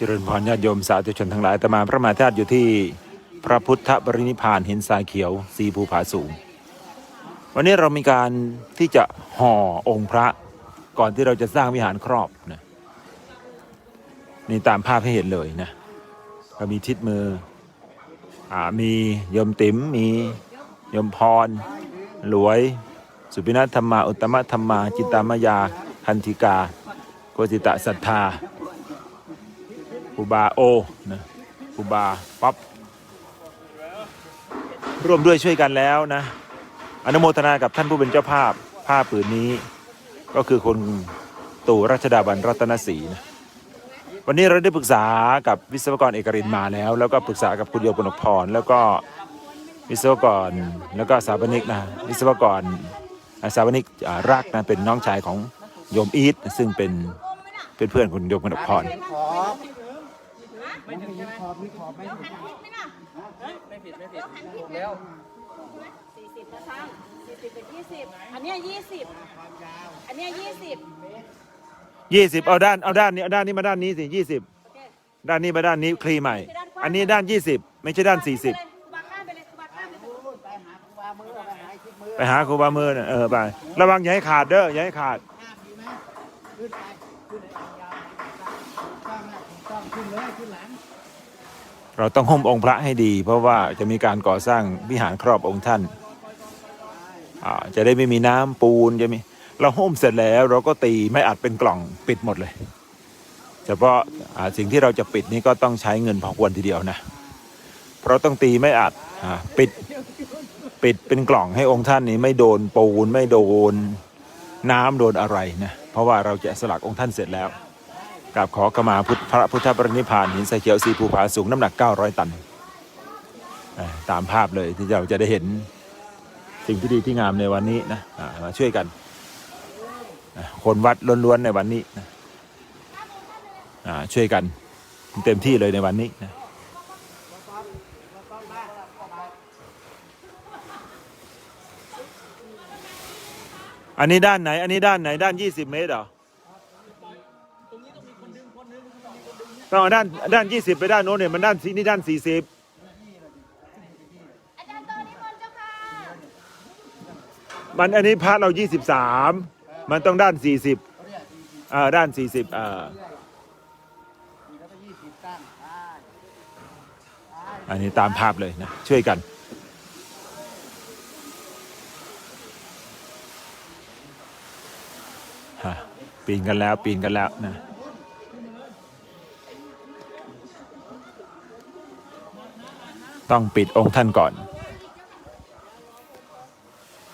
เจริญพรญาติโยมสาธุชนทั้งหลายตมาพระมาธาตุอยู่ที่พระพุทธบรินิพานหินทรายเขียวสีภูผาสูง วันนี้เรามีการที่จะห่อองค์พระก่อนที่เราจะสร้างวิหารครอบนะนี่ตามภาพให้เห็นเลยนะก็มีทิศมืออามีโยมติ๋มมีโยมพร หลวย สุปินัธรรมา อุตตมธรรมา จิตตามายา คันธิกา โกจิตะศรัทธา ครูบาโอนะครูบาป๊อปร่วมด้วยช่วยกันแล้วนะ อนุโมทนากับท่านผู้เป็นเจ้าภาพผ้าผืนนี้ ก็คือคนตู่รัชดาบันรัตนศรีนะวันนี้เราได้ปรึกษากับวิศวกรเอกรินมาแล้ว แล้วก็ปรึกษากับคุณโยมปนกพร แล้วก็วิศวกรแล้วก็สถาปนิกนะวิศวกรอ่าสถาปนิกรักนะเป็นน้องชายของโยมอีทซึ่งเป็นเป็นเพื่อนคุณโยมปนกพร ไม่ถึงใช่ไหมขอบมีขอบไหมไม่ผิดไม่ผิดถูกแล้วสี่สิบนะช่างสี่สิบเป็นยี่สิบอันเนี้ยยี่สิบอันเนี้ยยี่สิบยี่สิบเอาด้านเอาด้านนี้เอาด้านนี้มาด้านนี้สิยี่สิบโอเคด้านนี้มาด้านนี้คลีใหม่ อันนี้ด้านยี่สิบไม่ใช่ด้านสี่สิบครูบาข้ามไปเลยครูบาข้ามไปเลยไปหาครูบามือไปหาคิดมือไปหาครูบามือน่ะเออไประวังอย่าให้ขาดเด้ออย่าให้ขาดห้ามดีไหมขึ้นไปขึ้นไปยาวๆต้องนะต้องขึ้นเลยขึ้นหลัง เราต้องห่มองค์พระให้ดี เพราะว่าจะมีการก่อสร้างวิหารครอบองค์ท่านาจะได้ไม่มีน้ำปูนจะมีเราห่มเสร็จแล้วเราก็ตีไม่อัดเป็นกล่องปิดหมดเลย เฉพาะาสิ่งที่เราจะปิดนี่ก็ต้องใช้เงินพอควรทีเดียวนะ เพราะต้องตีไม่อัดอปิดปิดเป็นกล่องให้องค์ท่านนี้ไม่โดนปูนไม่โดนน้ำโดนอะไรนะเพราะว่าเราจะสลักองค์ท่านเสร็จแล้ว กราบขอกมาพุทธพระพุทธปรินิพานหินสเขียวสีภูผาสูงน้ำหนัก 900 ตันอ่าตามภาพเลยที่เราจะได้เห็นสิ่งที่ดีที่งามในวันนี้นะมาช่วยกัน คนวัดล้วนๆในวันนี้นะช่วยกันเต็มที่เลยในวันนี้นะอันนี้ด้านไหน อันนี้ด้านไหน ด้าน 20 เมตรเหรอ เอาด้านด้าน20ไปด้านโน้นเนี่ยมันด้านสีนี่ด้าน40อาจารย์โตนิมนต์เจ้าค่ะมันอันนี้พระเรา23มันต้องด้าน40อ่าด้าน40อ่าแล้วก็ยี่สิบตั้งได้อันนี้ตามภาพเลยนะ ช่วยกันฮะปีนกันแล้วปีนกันแล้วนะ ต้องปิดองค์ท่านก่อน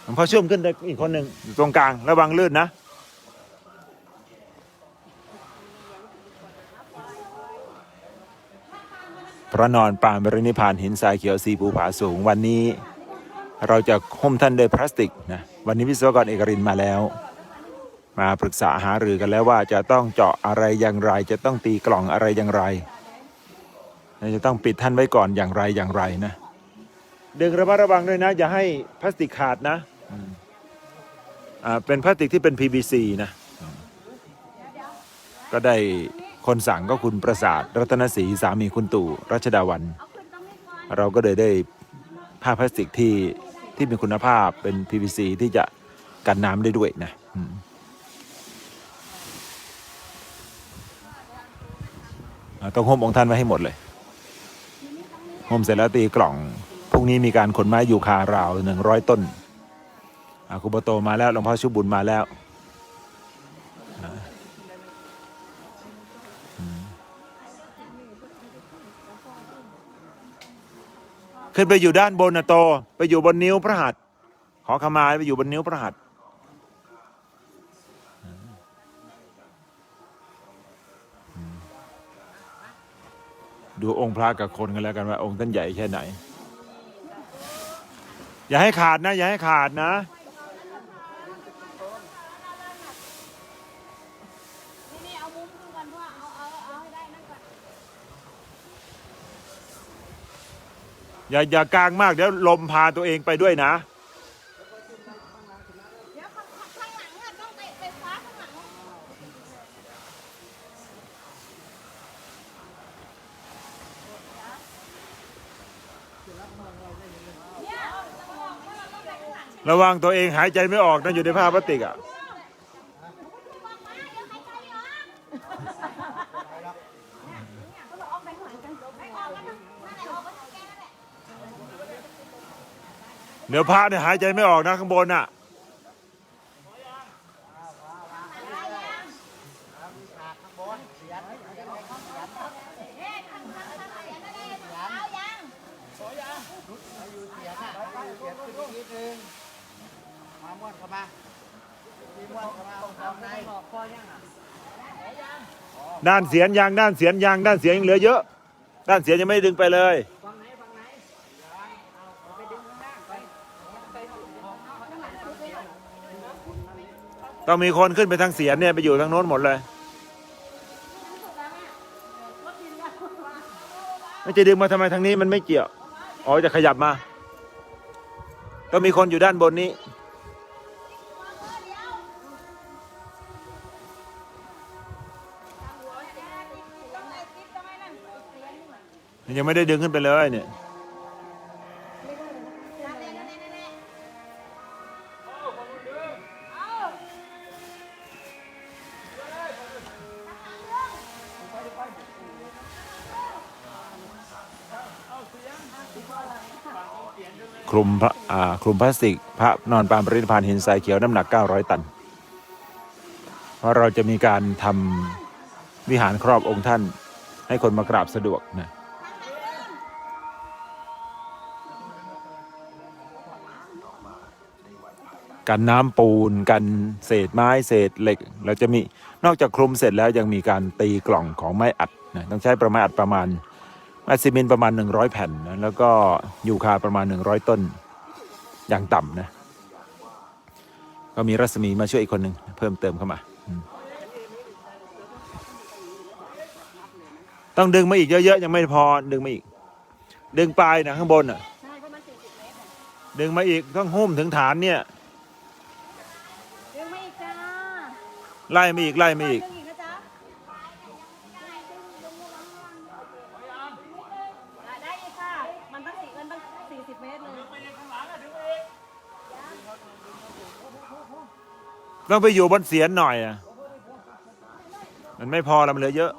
หลวงพ่อชุ่มขึ้นได้อีกคนหนึ่งอยู่ตรงกลางระวังลื่นนะพระนอนปางบรินิพพานหินทรายเขียวสีภูผาสูงวันนี้ เราจะห่มท่านด้วยพลาสติกนะวันนี้วิศวกรเอกรินมาแล้ว มาปรึกษาหารือกันแล้วว่าจะต้องเจาะอะไรอย่างไร จะต้องตีกล่องอะไรอย่างไรและ จะต้องปิดท่านไว้ก่อนอย่างไรอย่างไรนะดึงระมัดระวังด้วยนะ อย่าให้พลาสติกขาดนะอืมอ่าเป็นพลาสติกที่เป็น PVC นะอืมก็ได้คนสั่งก็คุณประสาท รัตนศรีสามีคุณตู่รัชดาวันเอาขึ้นตรงนี้ก่อนเราก็เลยได้ผ้าพลาสติกที่ที่มีคุณภาพเป็น PVC ที่จะกันน้ำได้ด้วยนะอืมอ่าต้องห่มองค์ท่านไว้ให้หมดเลยห่ มเสร็จแล้วตีกล่องพรุ่งนี้มีการขนไม้ยูคาราวหนึ่งร้อยต้นอาคุปโตมาแล้วหลวงพ่อชุบุญมาแล้วขึ้นไปอยู่ด้านบนนะโต ไปอยู่บนนิ้วพระหัตถ์ขอขมาไปอยู่บนนิ้วพระหัตถ์ ดูองค์พระกับคนกันแล้วกันว่า องค์ท่านใหญ่แค่ไหน อย่าให้ขาดนะ อย่าให้ขาดนะ นี่นี่เอามุ้งดูกันว่าเอาเอาเอาให้ได้นั่นก่อนอย่าอย่ากลางมากเดี๋ยวลมพาตัวเองไปด้วยนะ เดี๋ยวข้างข้างหลังอะต้องไปไปคว้าข้างหลัง ระวังตัวเองหายใจไม่ออกนะอยู่ในผ้าพลาสติกอะเดี๋ยวพระเนี่ยหายใจไม่ออกนะข้างบนอะ เสียงอะเสียงขึ้นอีกนิดนึง ม้วนเข้ามามีม้วนเข้ามาเอาในด้านเสียนยางด้านเสียนยางด้านเสียนยังเหลือเยอะ ด้านเสียนยังไม่ด้ดึงไปเลยต้องมีคนขึ้นไปทางเสียนเนี่ยไปอยู่ทางโน้นหมดเลยไม่จะดึงมาทำไมทางนี้มันไม่เกี่ยว อ๋อจะขยับมา ต้องมีคนอยู่ด้านบนนี้ ยังไม่ได้ดึงขึ้นไปเลยเนี่ยคลุมพระอ่าคลุมพลาสติก พระนอนปางปรินิพพานหินทรายเขียวน้ำหนัก 900 ตัน เพราะเราจะมีการทำวิหารครอบองค์ท่านให้คนมากราบสะดวกนะ กันน้ำปูน กันเศษไม้เศษเหล็กเราจะมีนอกจากคลุมเสร็จแล้วยังมีการตีกล่องของไม้อัดนะต้องใช้ประมาณอัดประมาณไม้ซีเมนต์ประมาณ 100 แผ่นนะแล้วก็ยูคาประมาณ 100 ต้นอย่างต่ำนะก็มีรัศมีมาช่วยอีกคนหนึ่งเพิ่มเติมเข้ามา ต้องดึงมาอีกเยอะๆยังไม่พอดึงมาอีก ดึงปลายนะข้างบนอะใช่เพราะมันะดึงมาอีกต้องหุ้มถึงฐานเนี่ย ดึงไม่อีกจ้า ไล่มาอีกไล่มาอีกดึงอีกนะจ๊ะได้ได้อีกค่ะ มันตั้งสี่มันตั้งสี่สิบเมตรเลย ต้องไปอยู่บนเสียนหน่อยอะ มันไม่พอแล้วมันเหลือเยอะ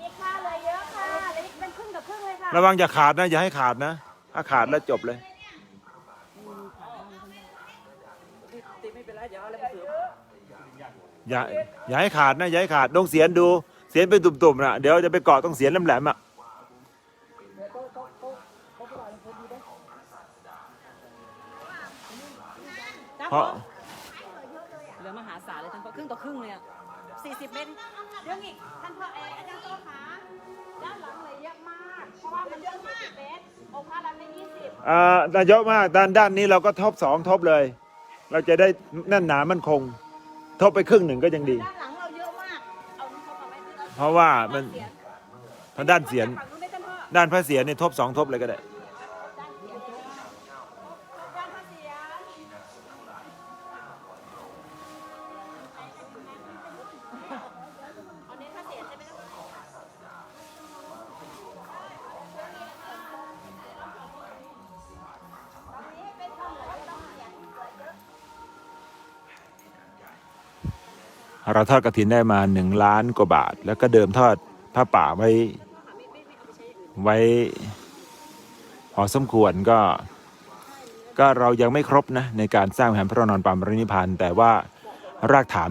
อีกค่ะเหลยเยอะค่ะเหลยเป็นครึ่งกับครึ่งเลยค่ะ ระวังอย่าขาดนะ อย่าให้ขาดนะ ถ้าขาดแล้วจบเลย ติดไม่เป็นไรเดี๋ยวเอาอะไรไปเสริม อย่าอย่าให้ขาดนะอย่าให้ขาดดงเสียนดู เสียนเป็นตุ่มๆนะเดี๋ยวจะไปเกาะตรงเสียนแหลมๆอะจ้าเพราะเหลือมหาศาลเลยทั้งครึ่งต่อครึ่งเลยอะสี่สิบเมตรเรื่องอีกท่านพ่อเออาจารย์โต้ขาด้านหลังเลยเยอะมากเพราะว่ามันเยอะมากเมตรองค์พระรับได้ยี่สิบอ่าแต่เยอะมากด้านด้านนี้เราก็ทบสองทบเลย เราจะได้แน่นหนามันคง ทบไปครึ่งหนึ่งก็ยังดี ด้านหลังเราเยอะมาก เอาที่เขาเอาไว้ที่เราเพราะว่ามันเพราะด้านเสียน ฝั่งนู้นได้ท่านพ่อด้านพระเสียนเนี่ยทบสองทบเลยก็ได้ เราทอดกระถินได้มาหนึ่งล้านกว่าบาท แล้วก็เดิมทอดผ้าป่าไว้ไว้พอสมควรก็ ก็เรายังไม่ครบนะในการสร้างแผนพระนอนปามปรินิพพานแต่ว่ารากฐาน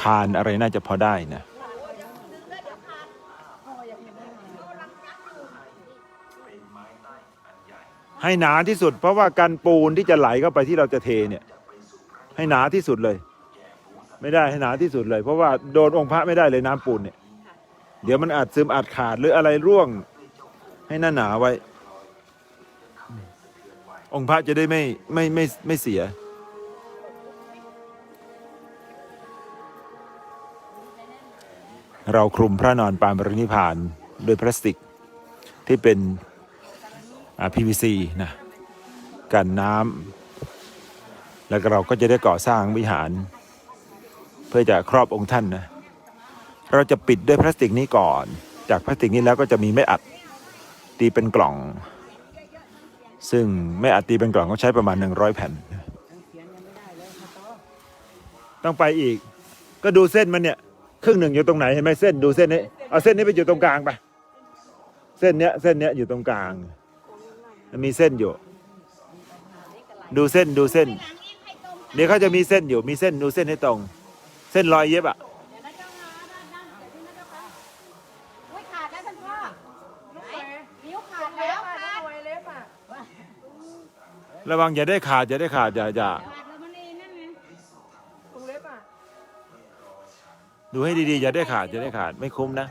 คานอะไรน่าจะพอได้นะให้หนาที่สุดเพราะว่าการปูนที่จะไหลเข้าไปที่เราจะเทเนี่ย ให้หนาที่สุดเลย ไม่ได้ให้หนาที่สุดเลย เพราะว่าโดนองค์พระไม่ได้เลยน้ำปูนเนี่ย เดี๋ยวมันอาจซึมอาจขาดหรืออะไรร่วง ให้หนาหนาไว้ องค์พระจะได้ไม่ไม่ไม่ไม่เสีย เราคลุมพระนอนปานปรินิพานด้วยพลาสติกที่เป็นอ่า PVC นะกันน้ำแล้วเราก็จะได้ก่อสร้างวิหาร เพื่อจะครอบองค์ท่านนะเราจะปิดด้วยพลาสติกนี้ก่อน จากพลาสติกนี้แล้วก็จะมีไม้อัดตีเป็นกล่อง ซึ่งไม่อาจตีเป็นกล่องก็ใช้ประมาณ 100 แผ่นยังเขียนยังไม่ได้เลยครับโตต้องไปอีก ก็ดูเส้นมันเนี่ยครึ่งหนึ่งอยู่ตรงไหนเห็นไหมเส้นดูเส้นนี้เอาเส้นนี้ไปอยู่ตรงกลางไปเส้นเนี้ยเส้นเนี้ยอยู่ตรงกลางมีเส้นอยู่ ดูเส้นดูเส้นเดี๋ยวเขาจะมีเส้นอยู่มีเส้นดูเส้นให้ตรง เส้นรอยเย็บอะเดี๋ยวนะเจ้าค่ะด้านด้านเดี๋ยวนี้นะเจ้าค่ะอุ้ยขาดแล้วท่านพ่อไหนนิ้วขาดแล้วขาดเล็บอะระวังอย่าได้ขาดอย่าได้ขาดอย่าอย่าขาดแล้วมันนี่นั่นไงตรงเล็บอะดูให้ดีๆอย่าได้ขาดอย่าได้ขาดไม่คุ้มนะ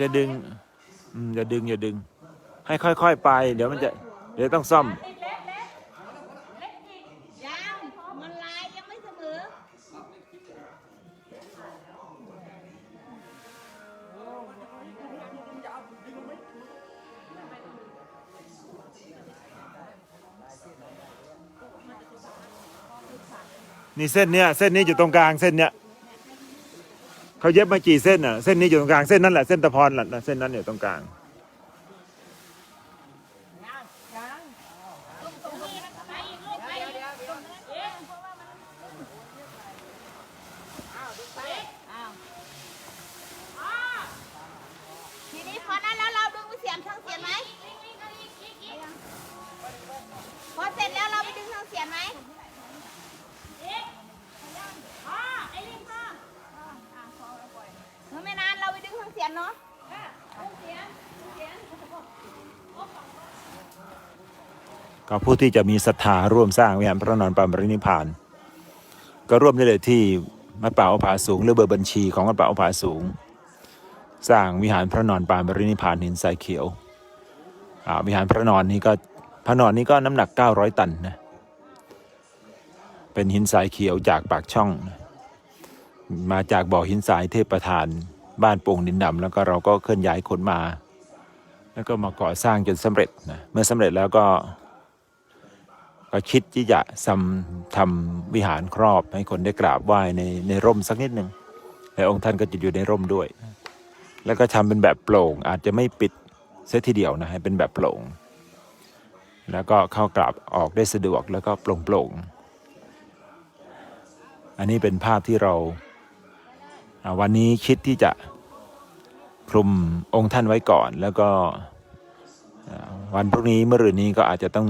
จะดึงอืมอย่าดึงอย่าดึง ให้ค่อยๆไป เดี๋ยวมันจะ เดี๋ยวต้องซ่อมอีกเล็บเล็บเล็บอีกยาวมันลายยังไม่เสมอนี่เส้นเนี้ยเส้นนี้อยู่ตรงกลางเส้นเนี้ย เขาเย็บมากี่เส้นอะ เส้นนี้อยู่ตรงกลาง เส้นนั้นแหละ เส้นตะพรแหละเส้นนั้นอยู่ตรงกลาง ทีนี้พอนั้นแล้วเราดึงเสียงทางเสียงไหมพอเสร็จแล้วเราไปดึงทางเสียงไหมอ๋อไอ้ลิงพ่อเมื่อไม่นานเราไปดึงทางเสี ยงเนาะก็ผู้ที่จะมีศรัทธาร่วมสร้างวิหารพระนอนปามรินิพาน ก็ร่วมได้เลยที่วัดป่าอภาสูง หรือเบอร์บัญชีของวัดป่าอภาสูง สร้างวิหารพระนอนปามรินิพานหินทรายเขียววิหารพระนอนนี้ก็พระนอนนี้ก็น้ำหนัก 900 ตันนะเป็นหินทรายเขียวจากปากช่อง มาจากบ่อหินทรายเทพประธาน บ้านโป่งดินดำแล้วก็เราก็เคลื่อนย้ายขนมา แล้วก็มาก่อสร้างจนสำเร็จนะเมื่อสำเร็จแล้วก็ก็คิดที่จะทำทำวิหารครอบให้คนได้กราบไหว้ในในร่มสักนิดหนึ่งแล้วองค์ท่านก็จะอยู่ในร่มด้วย แล้วก็ทำเป็นแบบโปร่งอาจจะไม่ปิดเสียทีเดียวนะให้เป็นแบบโปร่ง แล้วก็เข้ากราบออกได้สะดวกแล้วก็โปร่งโปร่งๆอันนี้เป็นภาพที่เรา วันนี้คิดที่จะคลุมองค์ท่านไว้ก่อน แล้วก็วันพรุ่งนี้เมื่อรืนนี้ก็อาจจะต้อง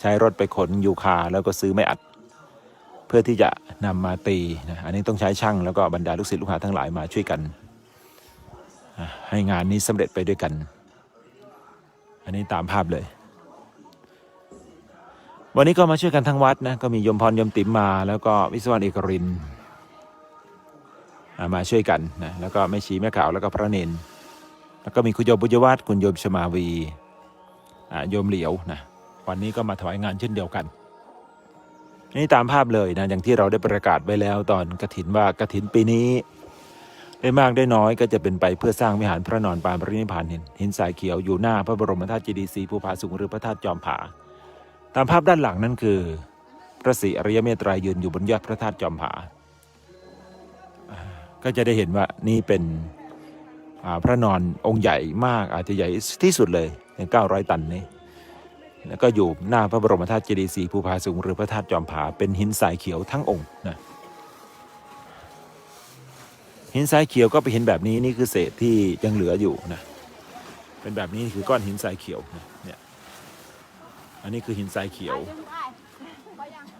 ใช้รถไปขนยูคาแล้วก็ซื้อไม่อัด เพื่อที่จะนำมาตีนะอันนี้ต้องใช้ช่างแล้วก็บรรดาลูกศิษย์ลูกหาทั้งหลายมาช่วยกัน ให้งานนี้สำเร็จไปด้วยกัน อันนี้ตามภาพเลย วันนี้ก็มาช่วยกันทั้งวัดนะก็มีโยมพรโยมติ๋มมา แล้วก็วิศวกรเอกรินทร์ มาช่วยกันนะแล้วก็แม่ชีแม่ขาวแล้วก็พระเนนแล้วก็มีคุณโยมบุญยวัฒน์คุณโยมชมาวีอะโยมเหลียวนะวันนี้ก็มาถวายงานเช่นเดียวกัน นี่ตามภาพเลยนะอย่างที่เราได้ประกาศไว้แล้วตอนกระถินว่ากระถินปีนี้ ได้มากได้น้อยก็จะเป็นไปเพื่อสร้างวิหารพระนอนปานปรินิพพานหินหินทรายเขียวอยู่หน้าพระบรมธาตุเจดีย์ศรีภูผาสูงหรือพระธาตุจอมผา ตามภาพด้านหลังนั่นคือ พระศรีอริยเมตไตรยยืนอยู่บนยอดพระธาตุจอมผา ก็จะได้เห็นว่านี่เป็นพระนอนองค์ใหญ่มากอาจจะใหญ่ที่สุดเลยใน900 ตันนี้แล้วก็อยู่หน้าพระบรมธาตุเจดีย์ศรีภูผาสูงหรือพระธาตุจอมผาเป็นหินทรายเขียวทั้งองค์นะหินทรายเขียวก็เป็นหินแบบนี้นี่คือเศษที่ยังเหลืออยู่นะเป็นแบบนี้คือก้อนหินทรายเขียวนะเนี่ยอันนี้คือหินทรายเขียว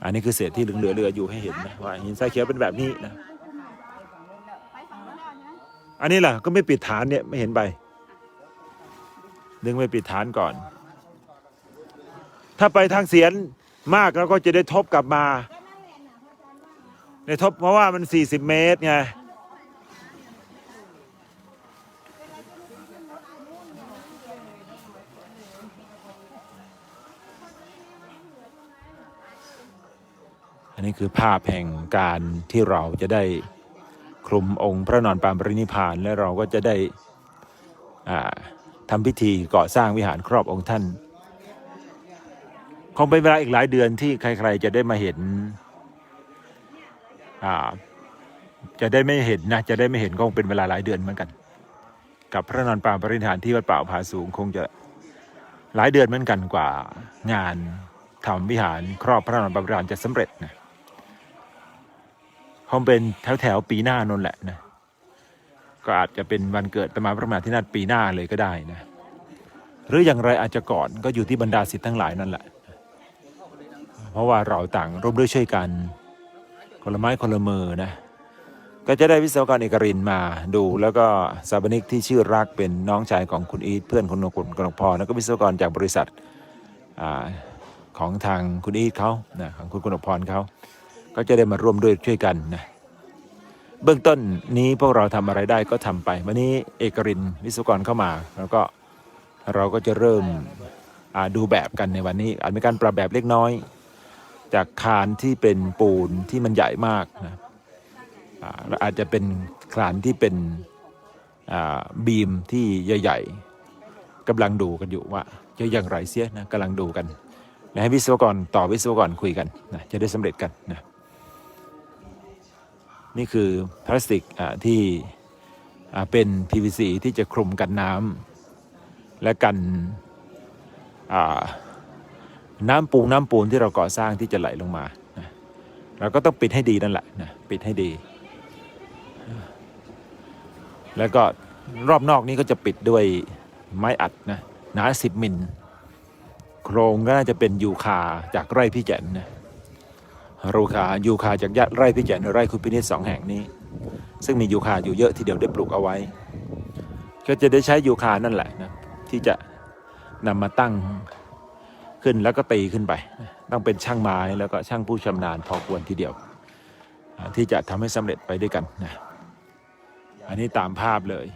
อันนี้คือเศษที่เหลือเหลืออยู่ให้เห็นนะว่าหินทรายเขียวเป็นแบบนี้นะ ไปฝั่งนู้นแล้วนะ อันนี้ล่ะก็ไม่ปิดฐานเนี่ยไม่เห็นใบดึงไปปิดฐานก่อน ถ้าไปทางเสียนมากเราก็จะได้ทบกลับมาได้ทบเพราะว่ามัน 40 เมตรไงอันนี้คือภาพแห่งการที่เราจะได้ คลุมองค์พระนอนปางปรินิพานและเราก็จะได้ทำพิธีก่อสร้างวิหารครอบองค์ท่าน คงเป็นเวลาอีกหลายเดือนที่ใคร ๆ จะได้มาเห็นจะได้ไม่เห็นนะจะได้ไม่เห็นก็คงเป็นเวลาหลายเดือนเหมือนกัน กับพระนอนปางปรินิธานที่วัดป่าผาสูงคงจะหลายเดือนเหมือนกันกว่างานทำวิหารครอบพระนอนปางปรินิธานจะสำเร็จนะ คงเป็นแถวๆปีหน้านนแหละนะ ก็อาจจะเป็นวันเกิดประมาณพระมหาธินาถปีหน้าเลยก็ได้นะ หรืออย่างไรอาจจะก่อนก็อยู่ที่บรรดาศิษย์ทั้งหลายนั่นแหละ เพราะว่าเราต่างร่วมด้วยช่วยกัน คนละไม้คนละมือนะ ก็จะได้วิศวกรเอกรินมาดู แล้วก็สาปนิกที่ชื่อรักเป็นน้องชายของคุณอีทเพื่อนคุณนกุลกนกพรแล้วก็วิศวกรจากบริษัทอของทางคุณอีทเขานะของคุณกนกพรเขา ก็จะได้มาร่วมด้วยช่วยกันนะเบื้องต้นนี้พวกเราทำอะไรได้ก็ทำไป วันนี้เอกรินวิศวกรเข้ามา แล้วก็เราก็จะเริ่มดูแบบกันในวันนี้ อาจมีการปรับแบบเล็กน้อย จากคานที่เป็นปูนที่มันใหญ่มากนะอาอาจจะเป็นคานที่เป็นบีมที่ใหญ่ๆกำลังดูกันอยู่ว่าจะอย่างไรเสียนะกำลังดูกันและให้วิศวกรต่อวิศวกรคุยกันนะจะได้สำเร็จกันนะ นี่คือพลาสติกที่เป็น PVC ที่จะคลุมกันน้ำและกันน้ำปูน้ำปูนที่เราก่อสร้างที่จะไหลลงมาเราก็ต้องปิดให้ดีนั่นแหละนะปิดให้ดี แล้วก็รอบนอกนี้ก็จะปิดด้วยไม้อัดนะหนาสิบมิล โครงก็น่าจะเป็นยูคาจากไร่พี่แจนนะ รูคายูคาจากยะไร่พิจารณาไร่คุณพินิจสองแห่งนี้ ซึ่งมียูคาอยู่เยอะที่เดียวได้ปลูกเอาไว้ ก็จะได้ใช้ยูคานั่นแหละนะที่จะนำมาตั้งขึ้นแล้วก็ตีขึ้นไป ต้องเป็นช่างไม้แล้วก็ช่างผู้ชำนาญพอควรทีเดียว ที่จะทำให้สำเร็จไปด้วยกันนะอันนี้ตามภาพเลย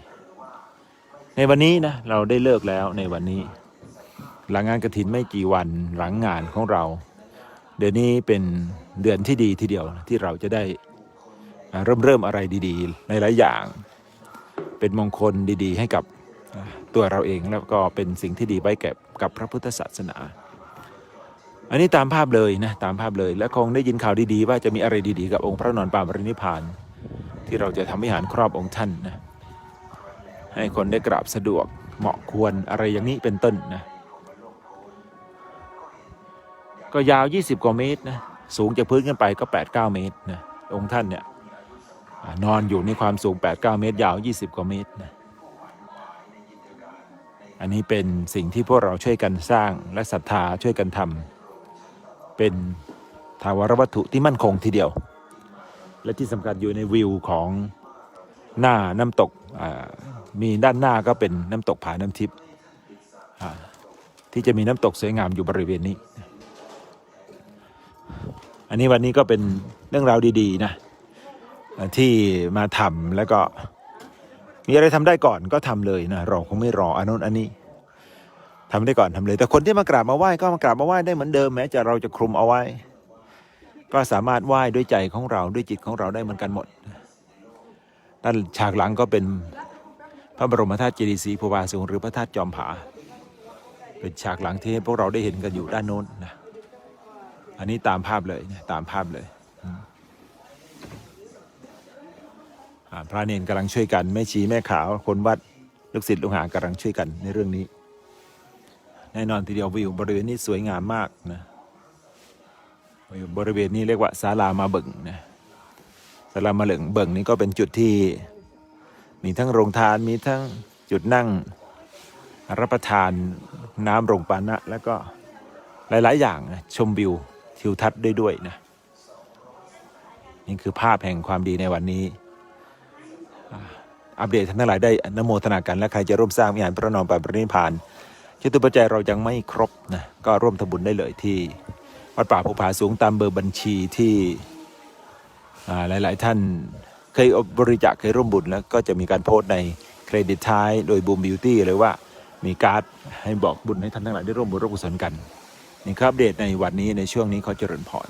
ในวันนี้นะเราได้เลิกแล้วในวันนี้ หลังงานกระถินไม่กี่วันหลังงานของเรา เดือนนี้เป็นเดือนที่ดีทีเดียวที่เราจะได้เริ่มเริ่มอะไรดีๆ ในหลายอย่าง เป็นมงคลดีๆ ให้กับตัวเราเองแล้วก็เป็นสิ่งที่ดีไว้แก่กับพระพุทธศาสนา อันนี้ตามภาพเลยนะตามภาพเลย และคงได้ยินข่าวดีๆ ว่าจะมีอะไรดีๆ กับองค์พระนอนปางปรินิพพาน ที่เราจะทำวิหารครอบองค์ท่านนะให้คนได้กราบสะดวกเหมาะควรอะไรอย่างนี้เป็นต้นนะ ก็ยาว 20 กว่าเมตรนะสูงจากพื้นขึ้นไปก็ 8 9 เมตรนะองค์ท่านเนี่ยนอนอยู่ในความสูง 8 9 เมตร ยาว 20 กว่าเมตรนะอันนี้เป็นสิ่งที่พวกเราช่วยกันสร้างและศรัทธาช่วยกันทำเป็นทาวรวัตถุที่มั่นคงทีเดียว และที่สำคัญอยู่ในวิวของหน้าน้ำตกมีด้านหน้าก็เป็นน้ำตกผาน้ำทิพย์ที่จะมีน้ำตกสวยงามอยู่บริเวณนี้ อันนี้วันนี้ก็เป็นเรื่องราวดี ๆ นะที่มาทำแล้วก็ มีอะไรทำได้ก่อนก็ทำเลยนะเราคงไม่รออันนู้นอันนี้ทำได้ก่อนทำเลย แต่คนที่มากราบมาไหว้ก็มากราบมาไหว้ได้เหมือนเดิมแม้จะเราจะคลุมเอาไว้ ก็สามารถไหว้ด้วยใจของเราด้วยจิตของเราได้เหมือนกันหมดด้านฉากหลังก็เป็นพระบรมธาตุเจดีย์ศรีภูบาสูงหรือพระธาตุจอมผา เป็นฉากหลังที่พวกเราได้เห็นกันอยู่ด้านโน้นนะ อันนี้ตามภาพเลยตามภาพเลยพระเนนกำลังช่วยกันแม่ชีแม่ขาวคนวัดลูกศิษย์ลูกหากำลังช่วยกันในเรื่องนี้ แน่นอนทีเดียววิวบริเวณนี้สวยงามมากนะบริเวณนี้เรียกว่าศาลามาเบิ่งนะศาลามาเหลิงเบิ่งนี้ก็เป็นจุดที่ มีทั้งโรงทานมีทั้งจุดนั่งรับประทานน้ำโรงปานะ แล้วก็หลาย ๆ อย่างชมวิว ทิวทัศน์ด้ด้วยนะ นี่คือภาพแห่งความดีในวันนี้อัปเดตท่านทั้งหลายได้นโมทนากันและใครจะร่วมสร้างวิหารพระนอนปปรินิพานจตุปัจจัยเรายังไม่ครบนะก็ร่วมทำบุญได้เลยที่ วัดป่าภูผาสูงตามเบอร์บัญชีที่อ่าหลาย ๆ ท่านเคยบริจาคเคยร่วมบุญแล้วก็จะมีการโพสต์ในเครดิตท้ายโดยบูมบิวตี้เลยว่ามีการ์ดให้บอกบุญให้ท่านทั้งหลายได้ร่วมบุญร่วมกุศลกัน นี่ครับอัปเดตในวันนี้ในช่วงนี้เขาเจริญพร